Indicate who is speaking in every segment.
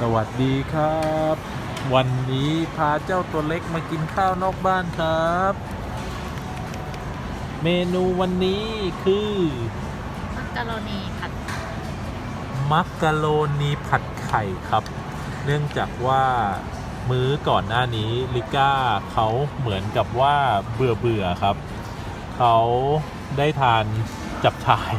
Speaker 1: สวัสดีครับ วันนี้พาเจ้าตัวเล็กมากินข้าวนอกบ้านครับ เมนูวันนี้คือ
Speaker 2: มักกะโรนีผัด
Speaker 1: มักกะโรนีผัดไข่ครับ เนื่องจากว่ามื้อก่อนหน้านี้ลิก้าเขาเหมือนกับว่าเบื่อเบื่อๆครับ เขาได้ทานจับชาย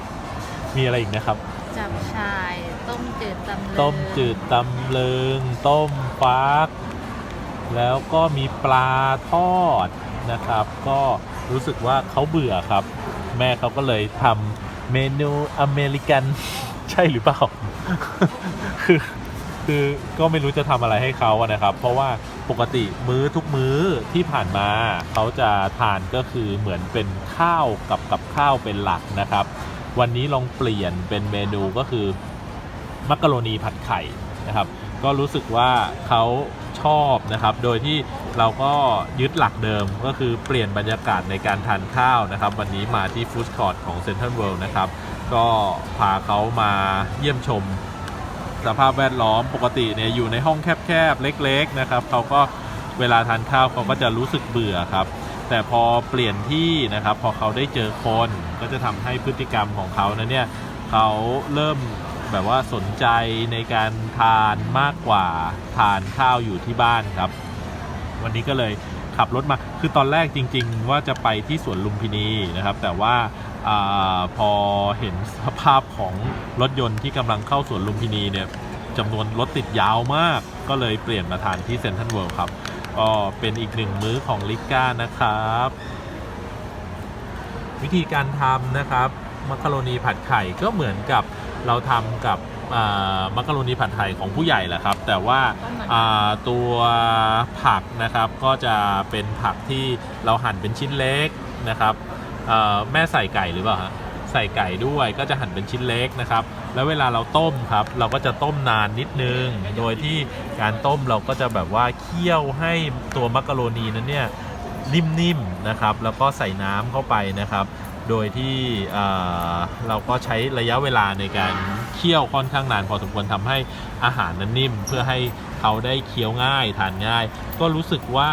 Speaker 1: มีอะไรอีกนะครับ
Speaker 2: จับชาย ต้มจืดตำลึง
Speaker 1: ต้มจืดตำลึงต้มฟัก แล้วก็มีปลาทอดนะครับ ก็รู้สึกว่าเขาเบื่อครับ แม่เขาก็เลยทำเมนูอเมริกัน ใช่หรือเปล่า คือคือก็ไม่รู้จะทำอะไรให้เขาอะนะครับ เพราะว่าปกติมื้อทุกมื้อที่ผ่านมาเขาจะทานก็คือเหมือนเป็นข้าวกับกับข้าวเป็นหลักนะครับ วันนี้ลองเปลี่ยนเป็นเมนูก็คือ มักกะโรนีผัดไข่นะครับก็รู้สึกว่าเขาชอบนะครับ โดยที่เราก็ยึดหลักเดิมก็คือเปลี่ยนบรรยากาศในการทานข้าวนะครับ วันนี้มาที่ฟู้ดคอร์ทของเซ็นทรัลเวิลด์นะครับ ก็พาเขามาเยี่ยมชมสภาพแวดล้อมปกติเนี่ยอยู่ในห้องแคบๆ เล็กๆนะครับเขาก็เวลาทานข้าวเขาก็จะรู้สึกเบื่อครับ แต่พอเปลี่ยนที่นะครับ พอเขาได้เจอคนก็จะทำให้พฤติกรรมของเขานั้นเนี่ยเขาเริ่ม แบบว่าสนใจในการทานมากกว่าทานข้าวอยู่ที่บ้านครับ วันนี้ก็เลยขับรถมาคือตอนแรกจริง ๆ ว่าจะไปที่สวนลุมพินีนะครับ แต่ว่าอพอเห็นสภาพของรถยนต์ที่กำลังเข้าสวนลุมพินีเนี่ยจำนวนรถติดยาวมาก ก็เลยเปลี่ยนมาทานที่เซนทรัลเวิลด์ครับก็เป็นอีกหนึ่งมื้อของลิก้านะครับ วิธีการทำนะครับมักกะโรนีผัดไข่ก็เหมือนกับ เราทำกับอ่ามักกะโรนีผัดไข่ของผู้ใหญ่แหละครับ แต่ว่า
Speaker 2: ก็เหมือน
Speaker 1: อ่าตัวผักนะครับก็จะเป็นผักที่เราหั่นเป็นชิ้นเล็กนะครับเอ่อแม่ใส่ไก่หรือเปล่าฮะใส่ไก่ด้วยก็จะหั่นเป็นชิ้นเล็กนะครับ แล้วเวลาเราต้มครับ เราก็จะต้มนานนิดนึง โดยที่การต้มเราก็จะแบบว่าเคี่ยวให้ตัวมักกะโรนีนั้นเนี่ยนิ่มๆนะครับ แล้วก็ใส่น้ำเข้าไปนะครับ โดยที่เอ่อเราก็ใช้ระยะเวลาในการเคี่ยวค่อนข้างนานพอสมควรทำให้อาหารนั้นนิ่ม เพื่อให้เขาได้เคี้ยวง่ายทานง่าย ก็รู้สึกว่า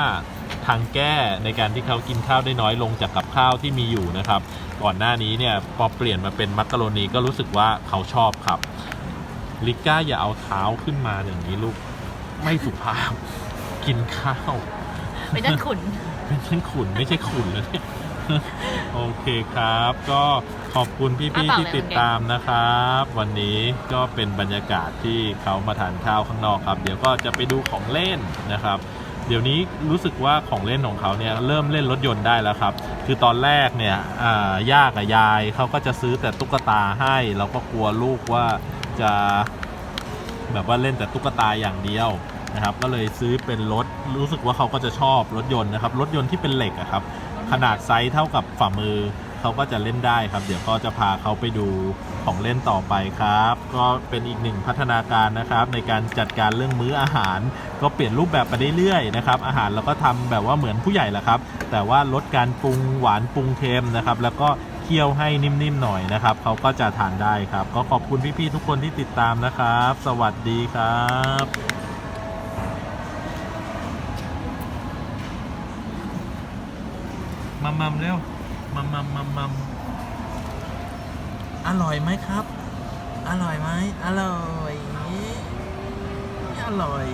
Speaker 1: ทางแก้ในการที่เขากินข้าวได้น้อยลงจากกับข้าวที่มีอยู่นะครับ ก่อนหน้านี้เนี่ยพอเปลี่ยนมาเป็นมักกะโรนีก็รู้สึกว่าเขาชอบครับ ลิก้าอย่าเอาเท้าขึ้นมาอย่างนี้ลูกไม่สุภาพกินข้าว
Speaker 2: เป็นด้านขุน
Speaker 1: ไม่ใช่ขุนไม่ใช่ขุนแล้วเนี่ย โอเคครับ ก็ขอบคุณพี่
Speaker 2: อ้าวเปล่า
Speaker 1: ๆที่
Speaker 2: เลย
Speaker 1: ติด
Speaker 2: โอเค
Speaker 1: ตามนะครับ วันนี้ก็เป็นบรรยากาศที่เขามาทานข้าวข้างนอกครับ เดี๋ยวก็จะไปดูของเล่นนะครับ เดี๋ยวนี้รู้สึกว่าของเล่นของเขาเนี่ยเริ่มเล่นรถยนต์ได้แล้วครับ คือตอนแรกเนี่ยอ่าย่ากับยายเขาก็จะซื้อแต่ตุ๊กตาให้เราก็กลัวลูกว่าจะแบบว่าเล่นแต่ตุ๊กตาอย่างเดียวนะครับ ก็เลยซื้อเป็นรถรู้สึกว่าเขาก็จะชอบรถยนต์นะครับ รถยนต์ที่เป็นเหล็กอะครับ ขนาดไซส์เท่ากับฝ่ามือเขาก็จะเล่นได้ครับ เดี๋ยวก็จะพาเขาไปดูของเล่นต่อไปครับ ก็เป็นอีกหนึ่งพัฒนาการนะครับ ในการจัดการเรื่องมื้ออาหาร ก็เปลี่ยนรูปแบบไปเรื่อยๆนะครับ อาหารเราก็ทำแบบว่าเหมือนผู้ใหญ่แหละครับ แต่ว่าลดการปรุงหวานปรุงเค็มนะครับ แล้วก็เคี่ยวให้นิ่มๆหน่อยนะครับเขาก็จะทานได้ครับ ก็ขอบคุณพี่ๆทุกคนที่ติดตามนะครับ สวัสดีครับ มัมมัมเร็วมัมมัมมัมมัมอร่อยไหมครับ อร่อยไหมอร่อย อร่อย